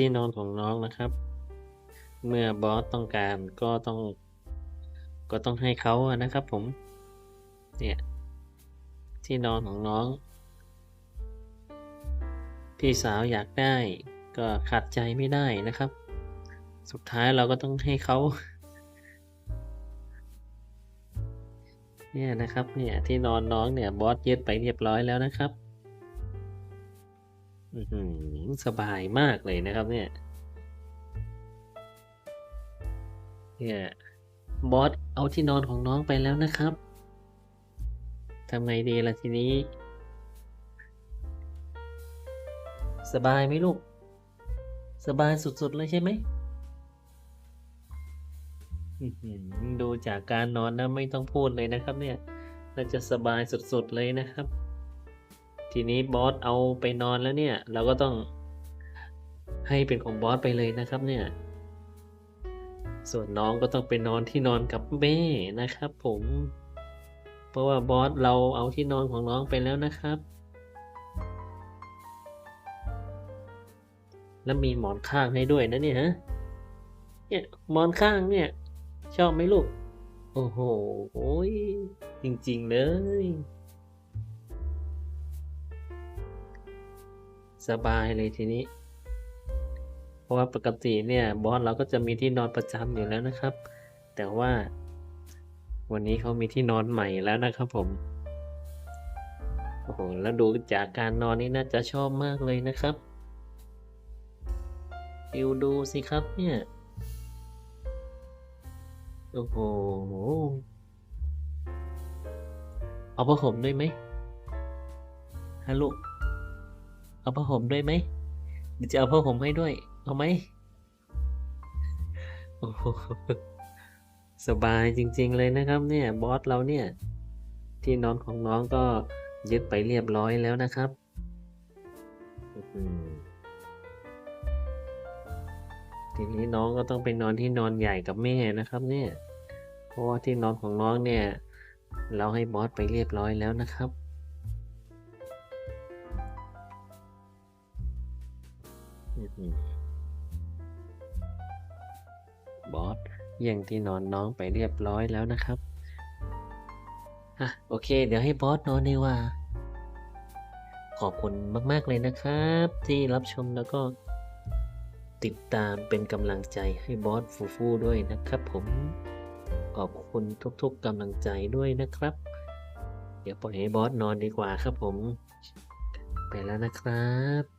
ที่นอนของน้องนะครับ เมื่อบอสต้องการก็ต้อง ก็ต้องให้เขานะครับ ผม เนี่ย ที่นอนของน้อง พี่สาวอยากได้ ก็ขัดใจไม่ได้นะครับ สุดท้ายเราก็ต้องให้เขาเนี่ยนะครับ เนี่ยที่นอนน้องเนี่ยบอสยึดไปเรียบร้อยแล้วนะครับ อือหือสบายมากเลยนะครับ เนี่ย เนี่ยบอสเอาที่นอนของน้องไปแล้วนะครับทำไงดีล่ะทีนี้ สบายไหมลูก สบายสุดๆเลยใช่ไหมดูจากการนอนนะไม่ต้องพูดเลยนะครับ เนี่ยน่าจะสบายสุดๆเลยนะครับ ทีนี้บอสเอาไปนอนแล้วเนี่ย เราก็ต้องให้เป็นของบอสไปเลยนะครับเนี่ย ส่วนน้องก็ต้องไปนอนที่นอนกับแม่นะครับผม เพราะว่าบอสเราเอาที่นอนของน้องไปแล้วนะครับ แล้วมีหมอนข้างให้ด้วยนะเนี่ยฮะเนี่ยหมอนข้างเนี่ย ชอบไหมลูก โอ้โหจริง ๆ เลย สบายเลยทีนี้ เพราะว่าปกติเนี่ยบอสเราก็จะมีที่นอนประจำอยู่แล้วนะครับ แต่ว่าวันนี้เขามีที่นอนใหม่แล้วนะครับผม โอ้โห แล้วดูจากการนอนนี่น่าจะชอบมากเลยนะครับฟิวดูสิครับเนี่ย โอ้โห เอาผ้าห่มด้วยไหมฮัลโหล เอาผ้าห่มด้วยไหมเดี๋ยวจะเอาผ้าห่มให้ด้วย เอาไหมโอ้สบายจริง ๆ เลยนะครับเนี่ยบอสเราเนี่ย ที่นอนของน้องก็ยึดไปเรียบร้อยแล้วนะครับทีนี้น้องก็ต้องไปนอนที่นอนใหญ่กับแม่นะครับ เนี่ย เพราะว่าที่นอนของน้องเนี่ย เราให้บอสไปเรียบร้อยแล้วนะครับ บอสแย่งที่นอนน้องไปเรียบร้อยแล้วนะครับอะโอเค เดี๋ยวให้บอสนอนดีกว่า ขอบคุณมาก ๆ เลยนะครับ ที่รับชมแล้วก็ติดตามเป็นกำลังใจให้บอสฟูฟูด้วยนะครับผม ขอบคุณทุกๆกำลังใจด้วยนะครับ เดี๋ยวปล่อยให้บอสนอนดีกว่าครับผม ไปแล้วนะครับ